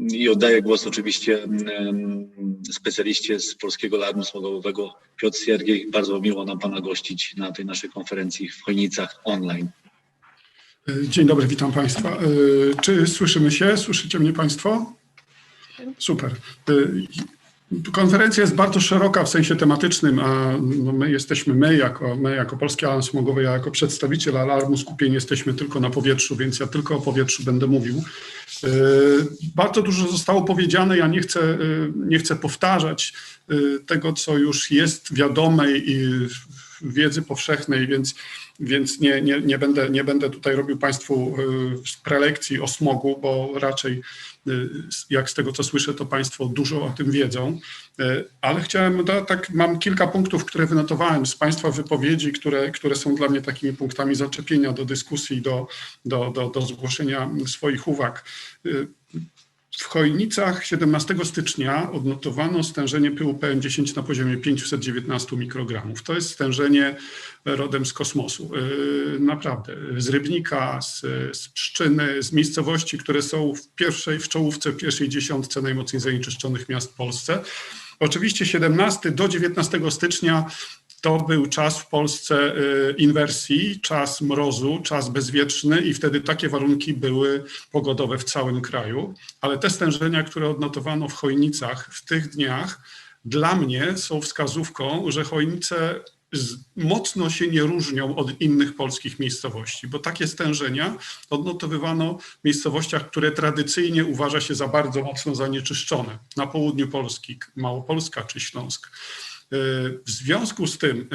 I oddaję głos oczywiście specjaliście z Polskiego Alarmu Smogowego, Piotr Siergiej. Bardzo miło nam Pana gościć na tej naszej konferencji w Chojnicach online. Dzień dobry, witam Państwa. Czy słyszymy się? Słyszycie mnie Państwo? Super. Konferencja jest bardzo szeroka w sensie tematycznym, a no my jesteśmy, my jako, my jako Polski Alarm Smogowy, ja jako przedstawiciel alarmu skupieni jesteśmy tylko na powietrzu, więc ja tylko o powietrzu będę mówił. Bardzo dużo zostało powiedziane, ja nie chcę, nie chcę powtarzać tego, co już jest wiadome i wiedzy powszechnej, więc, więc nie, nie, nie, będę, nie będę tutaj robił Państwu prelekcji o smogu, bo raczej jak z tego co słyszę, to Państwo dużo o tym wiedzą, ale chciałem, tak mam kilka punktów, które wynotowałem z Państwa wypowiedzi, które, które są dla mnie takimi punktami zaczepienia do dyskusji, do, do, do, do zgłoszenia swoich uwag. W Chojnicach 17 stycznia odnotowano stężenie pyłu PM10 na poziomie 519 mikrogramów. To jest stężenie rodem z kosmosu. Naprawdę, z Rybnika, z, z Pszczyny, z miejscowości, które są w pierwszej, w czołówce, pierwszej dziesiątce najmocniej zanieczyszczonych miast w Polsce. Oczywiście 17 do 19 stycznia to był czas w Polsce inwersji, czas mrozu, czas bezwieczny i wtedy takie warunki były pogodowe w całym kraju. Ale te stężenia, które odnotowano w Chojnicach w tych dniach, dla mnie są wskazówką, że Chojnice mocno się nie różnią od innych polskich miejscowości, bo takie stężenia odnotowywano w miejscowościach, które tradycyjnie uważa się za bardzo mocno zanieczyszczone. Na południu Polski, Małopolska czy Śląsk. W związku z tym,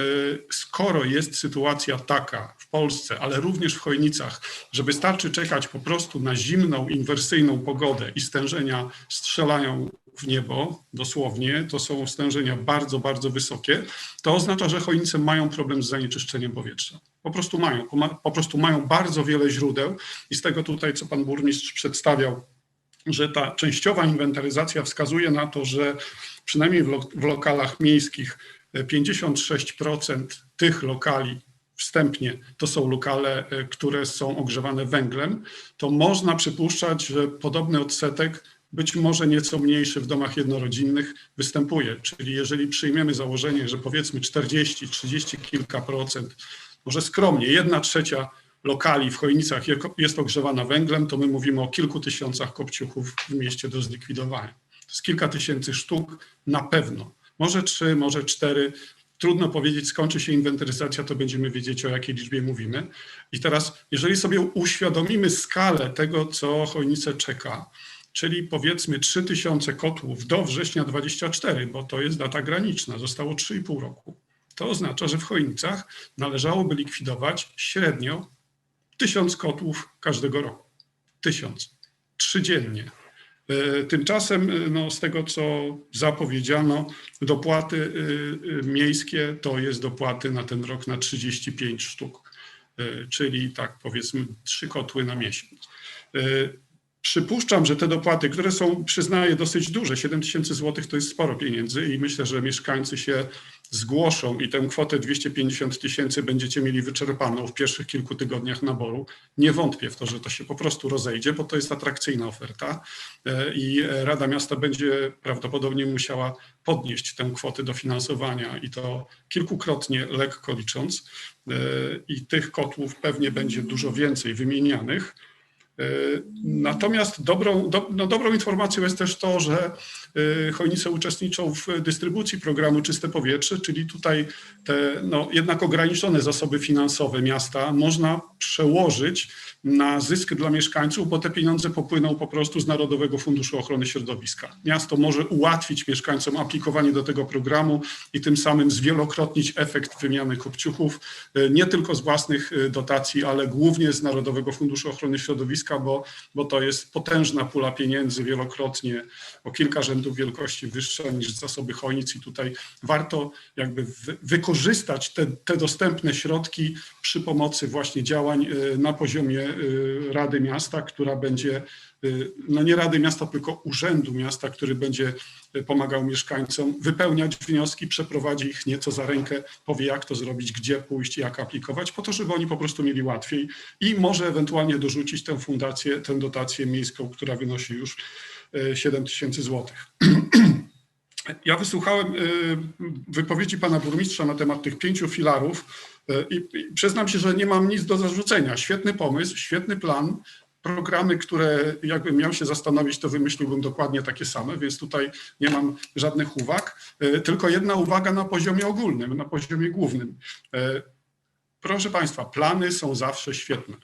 skoro jest sytuacja taka w Polsce, ale również w Chojnicach, że wystarczy czekać po prostu na zimną, inwersyjną pogodę i stężenia strzelają w niebo, dosłownie, to są stężenia bardzo, bardzo wysokie, to oznacza, że Chojnice mają problem z zanieczyszczeniem powietrza. Po prostu mają, po prostu mają bardzo wiele źródeł i z tego tutaj, co pan burmistrz przedstawiał, że ta częściowa inwentaryzacja wskazuje na to, że przynajmniej w, lo w lokalach miejskich 56% tych lokali wstępnie to są lokale, które są ogrzewane węglem, to można przypuszczać, że podobny odsetek, być może nieco mniejszy w domach jednorodzinnych, występuje. Czyli jeżeli przyjmiemy założenie, że powiedzmy 40, 30 kilka procent, może skromnie, jedna trzecia lokali w Chojnicach jest ogrzewana węglem, to my mówimy o kilku tysiącach kopciuchów w mieście do zlikwidowania. To jest kilka tysięcy sztuk na pewno. Może trzy, może cztery. Trudno powiedzieć, skończy się inwentaryzacja, to będziemy wiedzieć, o jakiej liczbie mówimy. I teraz, jeżeli sobie uświadomimy skalę tego, co Chojnice czeka, czyli powiedzmy 3000 kotłów do września 24, bo to jest data graniczna, zostało 3,5 roku. To oznacza, że w Chojnicach należałoby likwidować średnio tysiąc kotłów każdego roku. Tysiąc. Trzy dziennie. Tymczasem, no, z tego co zapowiedziano, dopłaty miejskie to jest dopłaty na ten rok na 35 sztuk, czyli tak powiedzmy trzy kotły na miesiąc. Przypuszczam, że te dopłaty, które są, przyznaję, dosyć duże, 7 tysięcy złotych to jest sporo pieniędzy i myślę, że mieszkańcy się zgłoszą i tę kwotę 250 tysięcy będziecie mieli wyczerpaną w pierwszych kilku tygodniach naboru. Nie wątpię w to, że to się po prostu rozejdzie, bo to jest atrakcyjna oferta i Rada Miasta będzie prawdopodobnie musiała podnieść tę kwotę dofinansowania i to kilkukrotnie lekko licząc i tych kotłów pewnie będzie dużo więcej wymienianych. Natomiast dobrą, do, no dobrą informacją jest też to, że Chojnice uczestniczą w dystrybucji programu Czyste Powietrze, czyli tutaj te no, jednak ograniczone zasoby finansowe miasta można przełożyć na zysk dla mieszkańców, bo te pieniądze popłyną po prostu z Narodowego Funduszu Ochrony Środowiska. Miasto może ułatwić mieszkańcom aplikowanie do tego programu i tym samym zwielokrotnić efekt wymiany kopciuchów, nie tylko z własnych dotacji, ale głównie z Narodowego Funduszu Ochrony Środowiska, bo, bo to jest potężna pula pieniędzy, wielokrotnie o kilka rzędów wielkości wyższa niż zasoby Chojnic i tutaj warto jakby wykorzystać te, te dostępne środki przy pomocy właśnie działań na poziomie Rady Miasta, która będzie, no nie Rady Miasta, tylko Urzędu Miasta, który będzie pomagał mieszkańcom wypełniać wnioski, przeprowadzi ich nieco za rękę, powie jak to zrobić, gdzie pójść, jak aplikować, po to, żeby oni po prostu mieli łatwiej i może ewentualnie dorzucić tę fundację, tę dotację miejską, która wynosi już 7 tysięcy złotych. Ja wysłuchałem y, wypowiedzi pana burmistrza na temat tych pięciu filarów y, i przyznam się, że nie mam nic do zarzucenia. Świetny pomysł, świetny plan. Programy, które jakbym miał się zastanowić, to wymyśliłbym dokładnie takie same, więc tutaj nie mam żadnych uwag. Y, Tylko jedna uwaga na poziomie ogólnym, na poziomie głównym. Proszę Państwa, plany są zawsze świetne.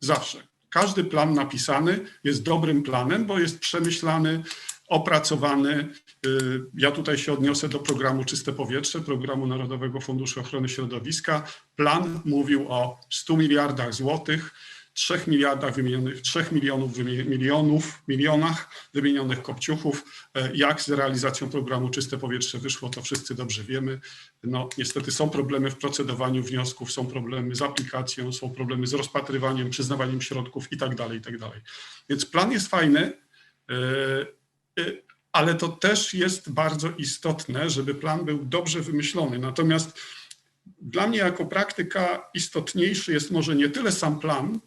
Zawsze. Każdy plan napisany jest dobrym planem, bo jest przemyślany, opracowany. Y, Ja tutaj się odniosę do programu Czyste Powietrze, programu Narodowego Funduszu Ochrony Środowiska. Plan mówił o 100 miliardach złotych, 3 miliardach wymienionych, 3 milionów, milionów, milionach wymienionych kopciuchów. E, Jak z realizacją programu Czyste Powietrze wyszło, to wszyscy dobrze wiemy. No, niestety są problemy w procedowaniu wniosków, są problemy z aplikacją, są problemy z rozpatrywaniem, przyznawaniem środków i tak dalej, i tak. Więc plan jest fajny, e, e, ale to też jest bardzo istotne, żeby plan był dobrze wymyślony. Natomiast dla mnie jako praktyka istotniejszy jest może nie tyle sam plan,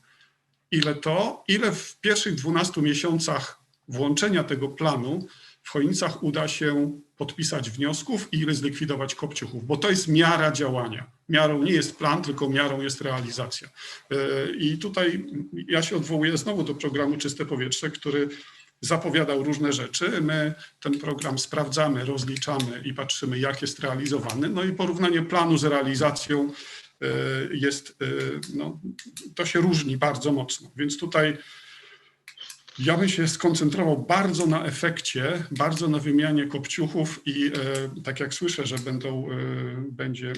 ile to, ile w pierwszych 12 miesiącach włączenia tego planu w Chojnicach uda się podpisać wniosków i ile zlikwidować kopciuchów, bo to jest miara działania. Miarą nie jest plan, tylko miarą jest realizacja. Yy, I tutaj ja się odwołuję znowu do programu Czyste Powietrze, który zapowiadał różne rzeczy. My ten program sprawdzamy, rozliczamy i patrzymy, jak jest realizowany. No i porównanie planu z realizacją jest, yy, no, to się różni bardzo mocno. Więc tutaj ja bym się skoncentrował bardzo na efekcie, bardzo na wymianie kopciuchów i e, tak jak słyszę, że będą, e, będzie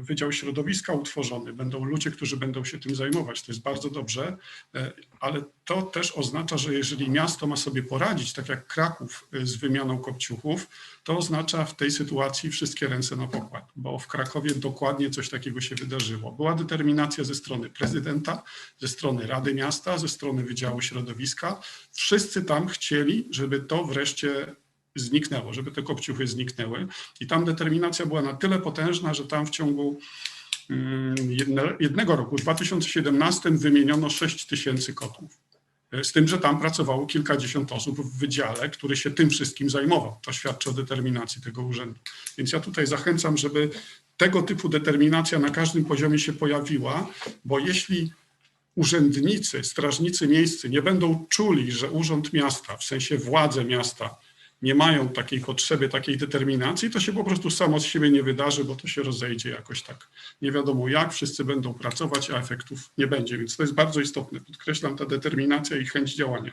Wydział Środowiska utworzony, będą ludzie, którzy będą się tym zajmować. To jest bardzo dobrze, e, ale to też oznacza, że jeżeli miasto ma sobie poradzić, tak jak Kraków e, z wymianą kopciuchów, to oznacza w tej sytuacji wszystkie ręce na pokład, bo w Krakowie dokładnie coś takiego się wydarzyło. Była determinacja ze strony prezydenta, ze strony Rady Miasta, ze strony Wydziału Środowiska. Wszyscy tam chcieli, żeby to wreszcie zniknęło, żeby te kopciuchy zniknęły. I tam determinacja była na tyle potężna, że tam w ciągu mm, jedne- jednego roku, w 2017 wymieniono 6 tysięcy kotłów. Z tym, że tam pracowało kilkadziesiąt osób w wydziale, który się tym wszystkim zajmował. To świadczy o determinacji tego urzędu. Więc ja tutaj zachęcam, żeby tego typu determinacja na każdym poziomie się pojawiła, bo jeśli urzędnicy, strażnicy miejscy nie będą czuli, że urząd miasta, w sensie władze miasta, nie mają takiej potrzeby, takiej determinacji, to się po prostu samo z siebie nie wydarzy, bo to się rozejdzie jakoś tak. Nie wiadomo jak, wszyscy będą pracować, a efektów nie będzie, więc to jest bardzo istotne. Podkreślam ta determinacja i chęć działania.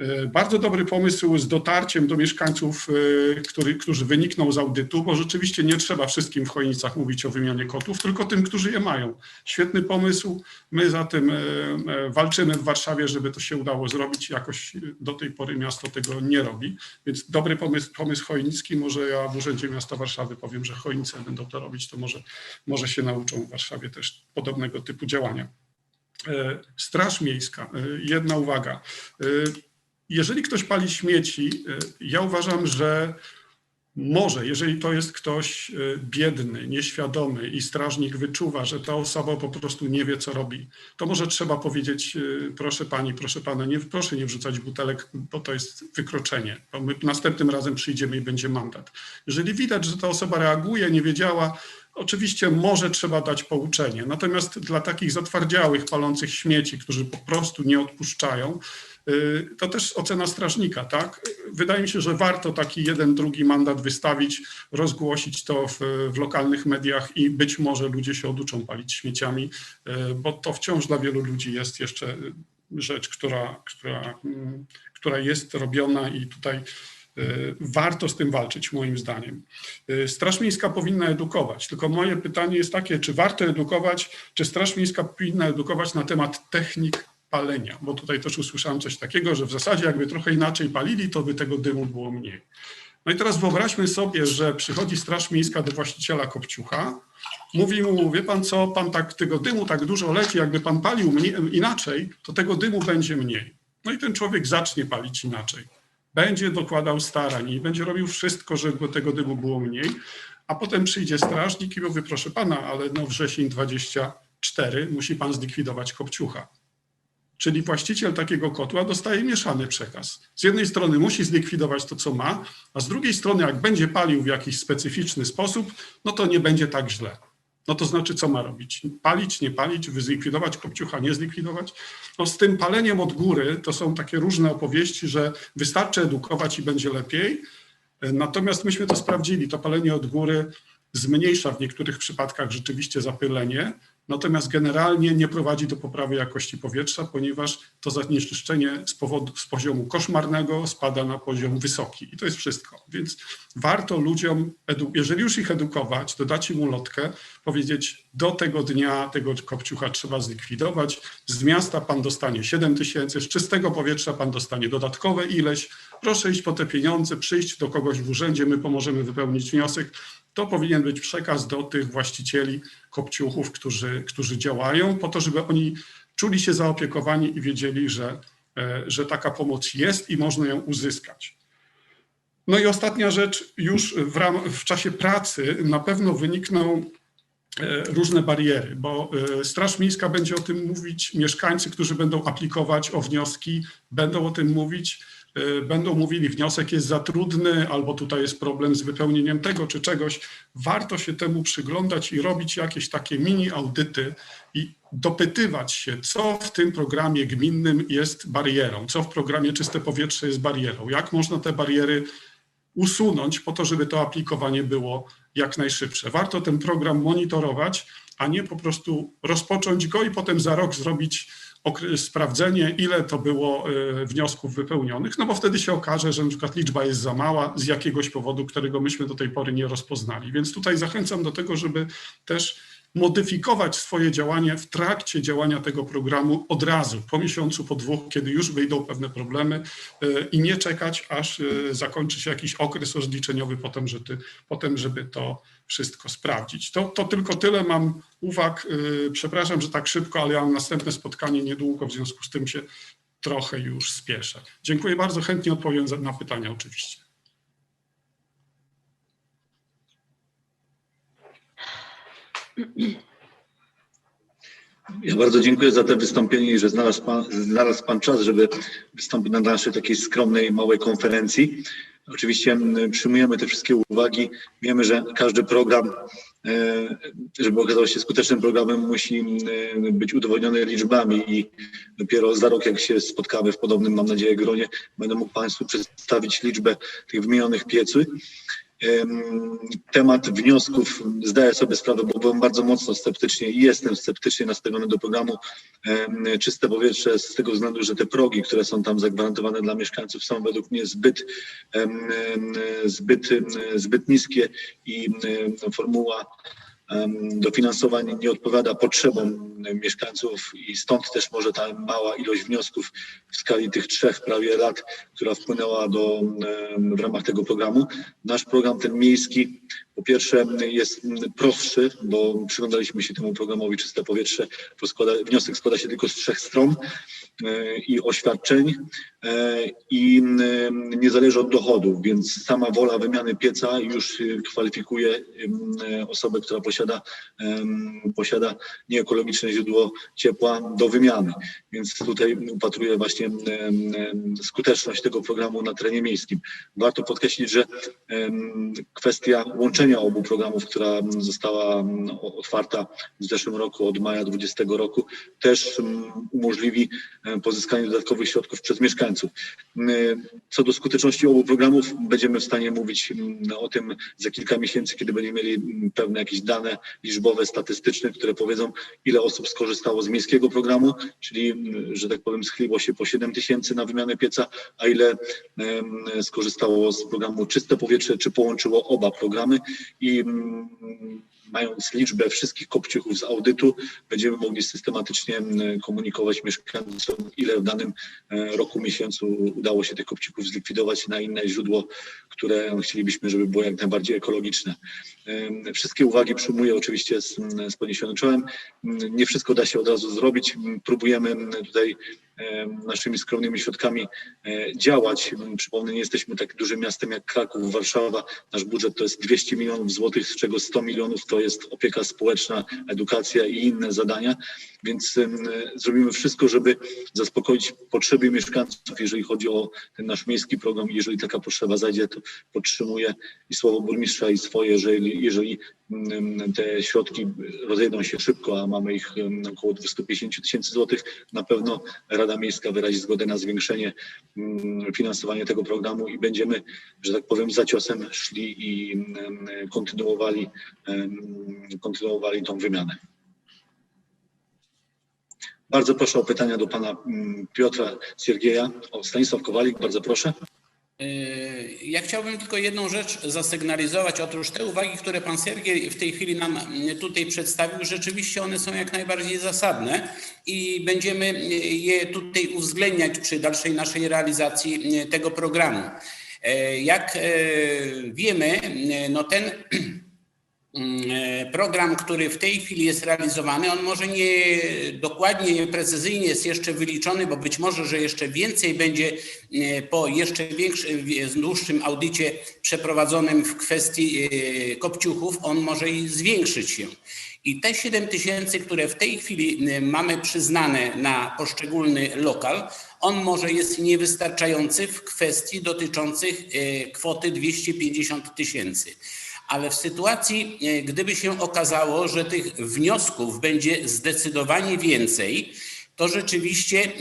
E, Bardzo dobry pomysł z dotarciem do mieszkańców, e, który, którzy wynikną z audytu, bo rzeczywiście nie trzeba wszystkim w Chojnicach mówić o wymianie kotów, tylko tym, którzy je mają. Świetny pomysł. My za tym e, walczymy w Warszawie, żeby to się udało zrobić. Jakoś do tej pory miasto tego nie robi, więc dobry pomysł, pomysł chojnicki. Może ja w Urzędzie Miasta Warszawy powiem, że Chojnice będą to robić, to może, może się nauczą w Warszawie też podobnego typu działania. Straż Miejska, jedna uwaga. Jeżeli ktoś pali śmieci, y, ja uważam, że może, jeżeli to jest ktoś y, biedny, nieświadomy i strażnik wyczuwa, że ta osoba po prostu nie wie, co robi, to może trzeba powiedzieć, y, proszę pani, proszę pana, nie, proszę nie wrzucać butelek, bo to jest wykroczenie. Bo my następnym razem przyjdziemy i będzie mandat. Jeżeli widać, że ta osoba reaguje, nie wiedziała, Oczywiście może trzeba dać pouczenie, natomiast dla takich zatwardziałych, palących śmieci, którzy po prostu nie odpuszczają, y, to też ocena strażnika, tak? Wydaje mi się, że warto taki jeden, drugi mandat wystawić, rozgłosić to w, w lokalnych mediach i być może ludzie się oduczą palić śmieciami, y, bo to wciąż dla wielu ludzi jest jeszcze rzecz, która, która, mm, która jest robiona i tutaj warto z tym walczyć, moim zdaniem. Y, Straż Miejska powinna edukować, tylko moje pytanie jest takie, czy warto edukować, czy Straż Miejska powinna edukować na temat technik palenia, bo tutaj też usłyszałem coś takiego, że w zasadzie jakby trochę inaczej palili, to by tego dymu było mniej. No i teraz wyobraźmy sobie, że przychodzi Straż Miejska do właściciela kopciucha, mówi mu, wie pan co, pan tak tego dymu tak dużo leci, jakby pan palił mniej, inaczej, to tego dymu będzie mniej. No i ten człowiek zacznie palić inaczej. Będzie dokładał starań i będzie robił wszystko, żeby tego dymu było mniej, a potem przyjdzie strażnik i mówi, proszę pana, ale no wrzesień 24 musi pan zlikwidować kopciucha. Czyli właściciel takiego kotła dostaje mieszany przekaz. Z jednej strony musi zlikwidować to, co ma, a z drugiej strony, jak będzie palił w jakiś specyficzny sposób, no to nie będzie tak źle. No to znaczy, co ma robić? Palić, nie palić, zlikwidować kopciucha, nie zlikwidować? No z tym paleniem od góry to są takie różne opowieści, że wystarczy edukować i będzie lepiej. Natomiast myśmy to sprawdzili. To palenie od góry zmniejsza w niektórych przypadkach rzeczywiście zapylenie, natomiast generalnie nie prowadzi do poprawy jakości powietrza, ponieważ to zanieczyszczenie z, powodu, z poziomu koszmarnego spada na poziom wysoki i to jest wszystko. Więc warto ludziom, jeżeli już ich edukować, to dać im ulotkę, powiedzieć do tego dnia tego kopciucha trzeba zlikwidować, z miasta pan dostanie 7 tysięcy, z czystego powietrza pan dostanie dodatkowe ileś, proszę iść po te pieniądze, przyjść do kogoś w urzędzie, my pomożemy wypełnić wniosek. To powinien być przekaz do tych właścicieli kopciuchów, którzy, którzy działają, po to, żeby oni czuli się zaopiekowani i wiedzieli, że, e, że taka pomoc jest i można ją uzyskać. No i ostatnia rzecz, już w, ram, w czasie pracy na pewno wynikną e, różne bariery, bo e, Straż Miejska będzie o tym mówić, mieszkańcy, którzy będą aplikować o wnioski, będą o tym mówić będą mówili, wniosek jest za trudny, albo tutaj jest problem z wypełnieniem tego czy czegoś. Warto się temu przyglądać i robić jakieś takie mini audyty i dopytywać się, co w tym programie gminnym jest barierą, co w programie Czyste Powietrze jest barierą, jak można te bariery usunąć po to, żeby to aplikowanie było jak najszybsze. Warto ten program monitorować, a nie po prostu rozpocząć go i potem za rok zrobić sprawdzenie, ile to było y, wniosków wypełnionych, no bo wtedy się okaże, że na przykład liczba jest za mała z jakiegoś powodu, którego myśmy do tej pory nie rozpoznali. Więc tutaj zachęcam do tego, żeby też modyfikować swoje działanie w trakcie działania tego programu od razu, po miesiącu, po dwóch, kiedy już wyjdą pewne problemy y, i nie czekać, aż y, zakończy się jakiś okres rozliczeniowy potem, że ty, potem żeby to wszystko sprawdzić. To, to tylko tyle mam uwag. Y, Przepraszam, że tak szybko, ale ja mam następne spotkanie niedługo, w związku z tym się trochę już spieszę. Dziękuję bardzo, chętnie odpowiem na pytania oczywiście. Ja bardzo dziękuję za to wystąpienie i że znalazł pan, znalazł pan czas, żeby wystąpić na naszej takiej skromnej, małej konferencji. Oczywiście m, przyjmujemy te wszystkie uwagi. Wiemy, że każdy program, e, żeby okazał się skutecznym programem, musi m, e, być udowodniony liczbami i dopiero za rok, jak się spotkamy w podobnym, mam nadzieję, gronie, będę mógł Państwu przedstawić liczbę tych wymienionych piecy. Em, Temat wniosków. Zdaję sobie sprawę, bo byłem bardzo mocno sceptycznie i jestem sceptycznie nastawiony do programu Czyste Powietrze z tego względu, że te progi, które są tam zagwarantowane dla mieszkańców są według mnie zbyt, zbyt, zbyt niskie i formuła dofinansowań nie odpowiada potrzebom mieszkańców i stąd też może ta mała ilość wniosków w skali tych trzech prawie lat, która wpłynęła do, w ramach tego programu. Nasz program ten miejski po pierwsze jest prostszy, bo przyglądaliśmy się temu programowi Czyste Powietrze. To składa, wniosek składa się tylko z trzech stron e, i oświadczeń e, i e, nie zależy od dochodów, więc sama wola wymiany pieca już kwalifikuje osobę, która posiada, posiada nieekologiczne źródło ciepła do wymiany. Więc tutaj upatruję właśnie skuteczność tego programu na terenie miejskim. Warto podkreślić, że kwestia łączenia obu programów, która została mm, otwarta w zeszłym roku, od maja 2020 roku, też mm, umożliwi e, pozyskanie dodatkowych środków przez mieszkańców. Mm, Co do skuteczności obu programów, będziemy w stanie mówić mm, o tym za kilka miesięcy, kiedy będziemy mieli mm, pewne jakieś dane liczbowe, statystyczne, które powiedzą, ile osób skorzystało z miejskiego programu, czyli, mm, że tak powiem, schliło się po 7 tysięcy na wymianę pieca, a ile skorzystało z programu Czyste Powietrze, czy połączyło oba programy i mm, mając liczbę wszystkich kopciuchów z audytu, będziemy mogli systematycznie mm, komunikować mieszkańcom, ile w danym e, roku, miesiącu udało się tych kopciuchów zlikwidować na inne źródło, które chcielibyśmy, żeby było jak najbardziej ekologiczne. Wszystkie uwagi przyjmuję oczywiście z, z podniesionym czołem. Mm, Nie wszystko da się od razu zrobić. Mm, Próbujemy mm, tutaj naszymi skromnymi środkami e, działać. Mm, Przypomnę, nie jesteśmy tak dużym miastem jak Kraków, Warszawa. Nasz budżet to jest 200 milionów złotych, z czego 100 milionów to to jest opieka społeczna, edukacja i inne zadania, więc zrobimy wszystko, żeby zaspokoić potrzeby mieszkańców, jeżeli chodzi o ten nasz miejski program. Jeżeli taka potrzeba zajdzie, to podtrzymuję i słowo burmistrza i swoje, jeżeli, jeżeli te środki rozejdą się szybko, a mamy ich około 250 tysięcy złotych, na pewno Rada Miejska wyrazi zgodę na zwiększenie finansowania tego programu i będziemy, że tak powiem, za ciosem szli i kontynuowali, kontynuowali tą wymianę. Bardzo proszę o pytania do pana mm, Piotra Siergieja. O, Stanisław Kowalik, bardzo proszę. Yy, Ja chciałbym tylko jedną rzecz zasygnalizować. Otóż te uwagi, które pan Sergiej w tej chwili nam mm, tutaj przedstawił, rzeczywiście one są jak najbardziej zasadne i będziemy je tutaj uwzględniać przy dalszej naszej realizacji tego programu. Yy, Jak yy, wiemy, no ten mm, program, który w tej chwili jest realizowany, on może nie dokładnie, nie precyzyjnie jest jeszcze wyliczony, bo być może, że jeszcze więcej będzie e, po jeszcze większym, dłuższym audycie przeprowadzonym w kwestii e, kopciuchów, on może i zwiększyć się. I te 7 tysięcy, które w tej chwili e, mamy przyznane na poszczególny lokal, on może jest niewystarczający w kwestii dotyczących e, kwoty 250 tysięcy ale w sytuacji, e, gdyby się okazało, że tych wniosków będzie zdecydowanie więcej, to rzeczywiście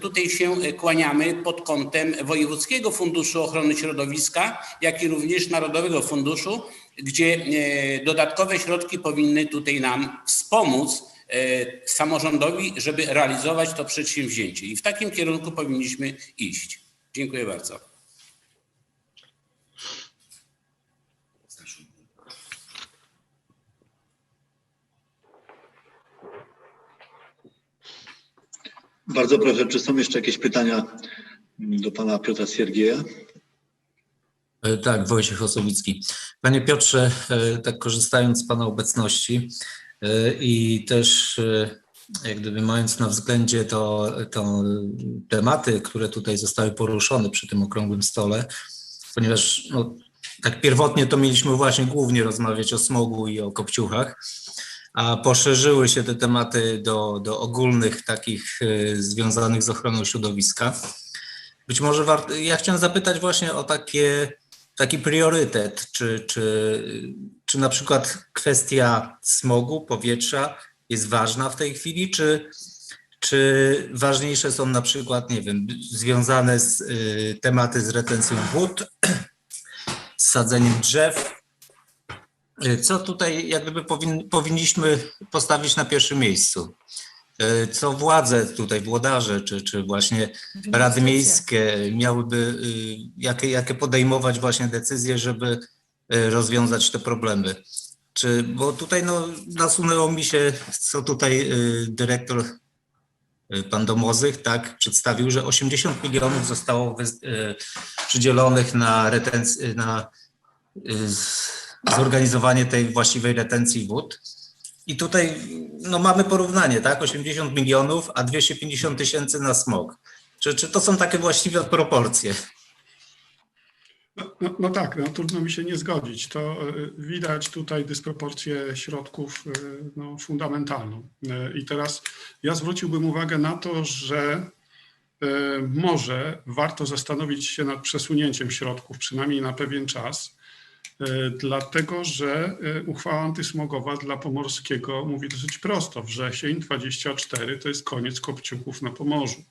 tutaj się kłaniamy pod kątem Wojewódzkiego Funduszu Ochrony Środowiska, jak i również Narodowego Funduszu, gdzie e, dodatkowe środki powinny tutaj nam wspomóc e, samorządowi, żeby realizować to przedsięwzięcie. I w takim kierunku powinniśmy iść. Dziękuję bardzo. Bardzo proszę, czy są jeszcze jakieś pytania do pana Piotra Siergieja? E, Tak, Wojciech Osowicki. Panie Piotrze, e, tak korzystając z Pana obecności e, i też jak gdyby mając na względzie to, to tematy, które tutaj zostały poruszone przy tym okrągłym stole, ponieważ no, tak pierwotnie to mieliśmy właśnie głównie rozmawiać o smogu i o kopciuchach, a poszerzyły się te tematy do, do ogólnych takich e, związanych z ochroną środowiska. Być może warto, ja chciałem zapytać właśnie o takie taki priorytet, czy, czy, czy na przykład kwestia smogu, powietrza jest ważna w tej chwili, czy, czy ważniejsze są na przykład, nie wiem, związane z y, tematy z retencją wód, z sadzeniem drzew? Y, Co tutaj jak gdyby powin, powinniśmy postawić na pierwszym miejscu? Y, Co władze tutaj, włodarze, czy, czy właśnie rady miejskie miałyby, y, jakie, jakie podejmować właśnie decyzje, żeby y, rozwiązać te problemy? Czy, bo tutaj no, nasunęło mi się, co tutaj y, dyrektor pan Domozych tak przedstawił, że 80 milionów zostało przydzielonych na, retenc- na zorganizowanie tej właściwej retencji wód. I tutaj no, mamy porównanie, tak? 80 milionów, a 250 tysięcy na smog. Czy, czy to są takie właściwe proporcje? No, no, no tak, no, trudno mi się nie zgodzić. To y, widać tutaj dysproporcję środków y, no, fundamentalną. Y, I teraz ja zwróciłbym uwagę na to, że może warto zastanowić się nad przesunięciem środków, przynajmniej na pewien czas, dlatego że y, uchwała antysmogowa dla Pomorskiego mówi dosyć prosto. Wrzesień 24 to jest koniec kopciuchów na Pomorzu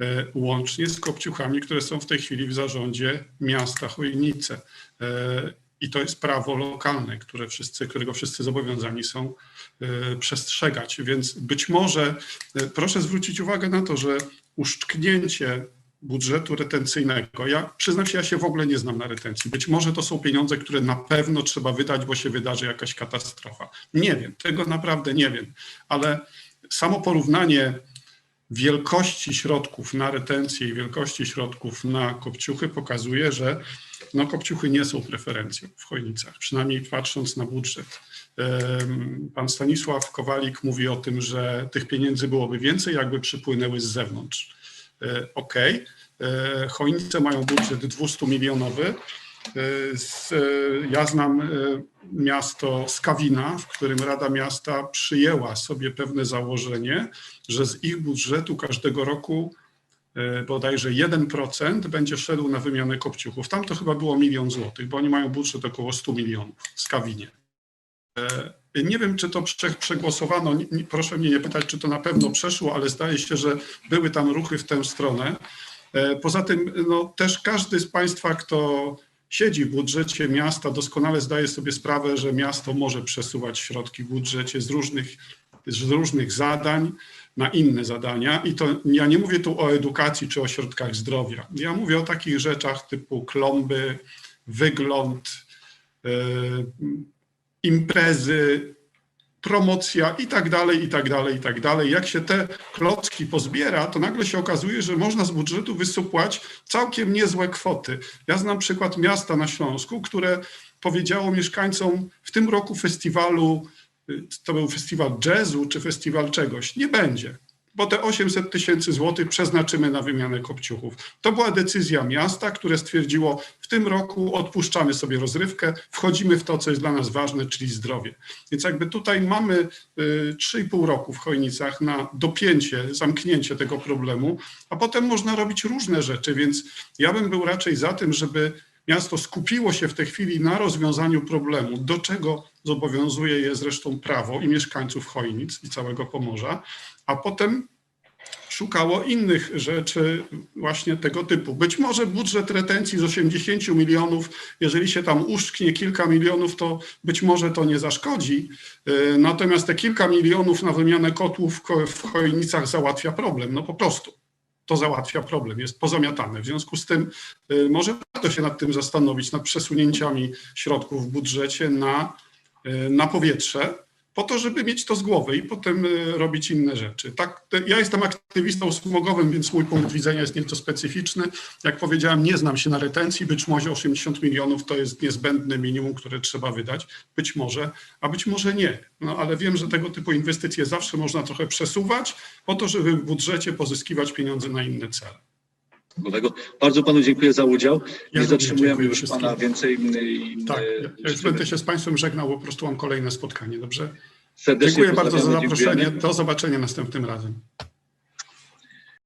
e, łącznie z kopciuchami, które są w tej chwili w zarządzie miasta Chojnice. E, I to jest prawo lokalne, które wszyscy, którego wszyscy zobowiązani są e, przestrzegać. Więc być może e, proszę zwrócić uwagę na to, że uszczknięcie budżetu retencyjnego, ja przyznam się, ja się w ogóle nie znam na retencji. Być może to są pieniądze, które na pewno trzeba wydać, bo się wydarzy jakaś katastrofa. Nie wiem, tego naprawdę nie wiem, ale samo porównanie wielkości środków na retencję i wielkości środków na kopciuchy pokazuje, że no, kopciuchy nie są preferencją w Chojnicach, przynajmniej patrząc na budżet. Pan Stanisław Kowalik mówi o tym, że tych pieniędzy byłoby więcej, jakby przypłynęły z zewnątrz. E, Okej, e, Chojnice mają budżet 200 milionowy, E, Ja znam miasto Skawina, w którym Rada Miasta przyjęła sobie pewne założenie, że z ich budżetu każdego roku bodajże 1% będzie szedł na wymianę kopciuchów. Tam to chyba było milion złotych, bo oni mają budżet około 100 milionów w Skawinie. Nie wiem, czy to prze, przegłosowano. Proszę mnie nie pytać, czy to na pewno przeszło, ale zdaje się, że były tam ruchy w tę stronę. E, Poza tym, no, też każdy z Państwa, kto siedzi w budżecie miasta, doskonale zdaje sobie sprawę, że miasto może przesuwać środki w budżecie z różnych, z różnych zadań na inne zadania. I to ja nie mówię tu o edukacji czy o środkach zdrowia. Ja mówię o takich rzeczach typu klomby, wygląd, e, imprezy, promocja i tak dalej, i tak dalej, i tak dalej. Jak się te klocki pozbiera, to nagle się okazuje, że można z budżetu wysupłać całkiem niezłe kwoty. Ja znam przykład miasta na Śląsku, które powiedziało mieszkańcom w tym roku festiwalu, y, to był festiwal jazzu czy festiwal czegoś, nie będzie. Bo te 800 tysięcy złotych przeznaczymy na wymianę kopciuchów. To była decyzja miasta, które stwierdziło, w tym roku odpuszczamy sobie rozrywkę, wchodzimy w to, co jest dla nas ważne, czyli zdrowie. Więc jakby tutaj mamy y, 3,5 roku w Chojnicach na dopięcie, zamknięcie tego problemu, a potem można robić różne rzeczy, więc ja bym był raczej za tym, żeby miasto skupiło się w tej chwili na rozwiązaniu problemu, do czego zobowiązuje je zresztą prawo i mieszkańców Chojnic i całego Pomorza, a potem szukało innych rzeczy właśnie tego typu. Być może budżet retencji z 80 milionów, jeżeli się tam uszczknie kilka milionów, to być może to nie zaszkodzi. Yy, Natomiast te kilka milionów na wymianę kotłów ko- w Chojnicach załatwia problem, no po prostu. To załatwia problem, jest pozamiatane. W związku z tym yy, może warto się nad tym zastanowić, nad przesunięciami środków w budżecie na, yy, na powietrze, po to, żeby mieć to z głowy i potem y, robić inne rzeczy. Tak, ja jestem aktywistą smogowym, więc mój punkt widzenia jest nieco specyficzny. Jak powiedziałem, nie znam się na retencji, być może 80 milionów to jest niezbędne minimum, które trzeba wydać, być może, a być może nie. No ale wiem, że tego typu inwestycje zawsze można trochę przesuwać po to, żeby w budżecie pozyskiwać pieniądze na inne cele. Bardzo panu dziękuję za udział. Ja Nie zatrzymujemy już wszystkim. pana więcej. i- Tak, e, ja już będę się z Państwem żegnał, po prostu mam kolejne spotkanie, dobrze? Serdecznie Dziękuję bardzo za zaproszenie, do zobaczenia następnym razem.